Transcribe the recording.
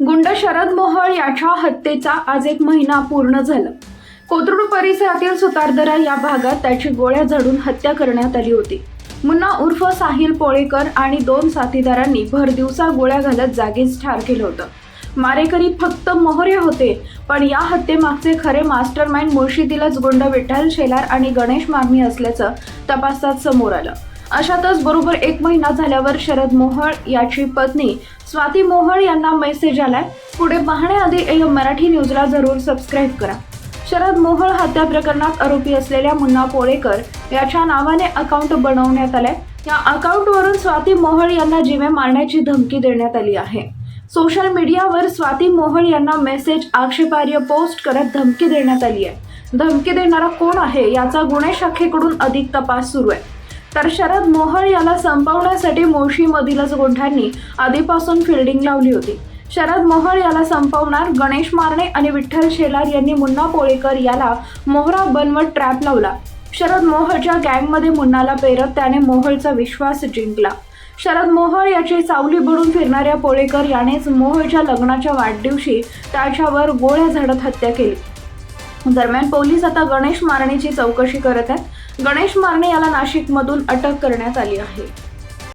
गुंड शरद मोहळ याच्या हत्येचा आज एक महिना पूर्ण झाला. कोथरूड परिसरातील सुतारदरा या भागात त्याची गोळ्या झाडून हत्या करण्यात आली होती. मुन्ना उर्फ साहिल पोळेकर आणि दोन साथीदारांनी भरदिवसा गोळ्या घालत जागीच ठार केलं होतं. मारेकरी फक्त मोहरे होते पण या हत्येमागचे खरे मास्टर माइंड गुंड विठ्ठल शेलार आणि गणेश मागणी असल्याचं तपासात समोर आलं. अशातच बरोबर एक महिना झाल्यावर शरद मोहळ याची पत्नी स्वाती मोहळ यांना मेसेज आलाय. पुढे पाहण्याआधी एम मराठी न्यूजला जरूर सबस्क्राईब करा. शरद मोहळ हत्या प्रकरणात आरोपी असलेल्या मुन्ना पोळेकर याच्या नावाने अकाउंट बनवण्यात आलंय. या अकाउंटवरून स्वाती मोहळ यांना जीवे मारण्याची धमकी देण्यात आली आहे. सोशल मीडियावर स्वाती मोहळ यांना मेसेज आक्षेपार्ह पोस्ट करत धमकी देण्यात आली आहे. धमकी देणारा कोण आहे याचा गुन्हे शाखेकडून अधिक तपास सुरू आहे. तर शरद मोहळ याला संपवण्यासाठी मोशीमधीलच गुंठांनी आधीपासून फिल्डिंग लावली होती. शरद मोहळ याला संपवणार गणेश मारणे आणि विठ्ठल शेलार यांनी मुन्ना पोळेकर याला मोहरा बनवत ट्रॅप लावला. शरद मोहळच्या गँगमध्ये मुन्नाला पेरत त्याने मोहळचा विश्वास जिंकला. शरद मोहळ याची सावली बुडून फिरणाऱ्या पोळेकर यानेच मोहळच्या लग्नाच्या वाढदिवशी त्याच्यावर गोळ्या झाडत हत्या केली. दरम्यान पोलीस आता गणेश मारणेची चौकशी करत आहेत. गणेश मारणे याला नाशिकमधून अटक करण्यात आली आहे.